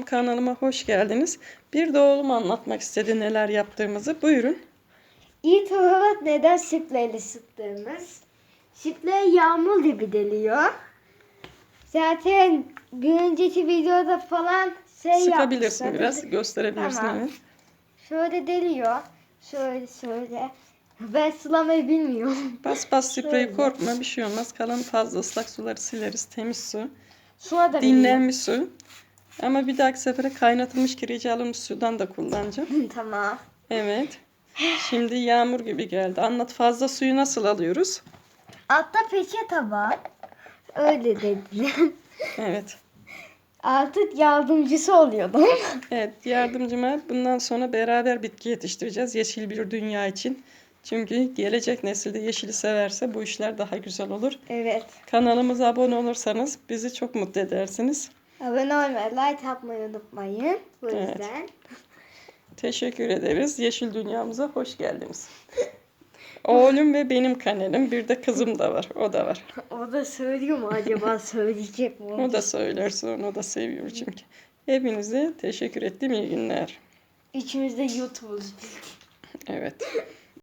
Kanalıma hoş geldiniz. Bir de oğlum anlatmak istedi neler yaptığımızı. Buyurun. İlk olarak neden şifreyle sıktığımız? Şifre yağmur gibi deliyor. Zaten bir önceki videoda falan şey Sıkabilirsin yapmışlar. biraz. Gösterebilirsin. Tamam. evet. Şöyle deliyor. Şöyle şöyle. Ben sılamayı bilmiyorum. Bas bas spreyi korkma bir şey olmaz. Kalan fazla ıslak suları sileriz. Temiz su. Şuna da Dinlenmiş su. Ama bir dahaki sefere kaynatılmış kireci alınmış sudan da kullanacağım. tamam. Evet. Şimdi yağmur gibi geldi. Anlat fazla suyu nasıl alıyoruz? Altta peçete var. Öyle dediler. Evet. Artık yardımcısı oluyordum. Evet yardımcıma bundan sonra beraber bitki yetiştireceğiz. Yeşil bir dünya için. Çünkü gelecek nesilde yeşili severse bu işler daha güzel olur. evet. Kanalımıza abone olursanız bizi çok mutlu edersiniz. Abone olmayı, like yapmayı unutmayın. Bu Evet. yüzden. Teşekkür ederiz. Yeşil dünyamıza hoş geldiniz. Oğlum ve benim kanalım. Bir de kızım da var. O da var. O da söylüyor mu acaba söyleyecek mi? O da söylerse onu da seviyor çünkü. Hepinize teşekkür ettim. İyi günler. İçimizde YouTube'uz. Evet.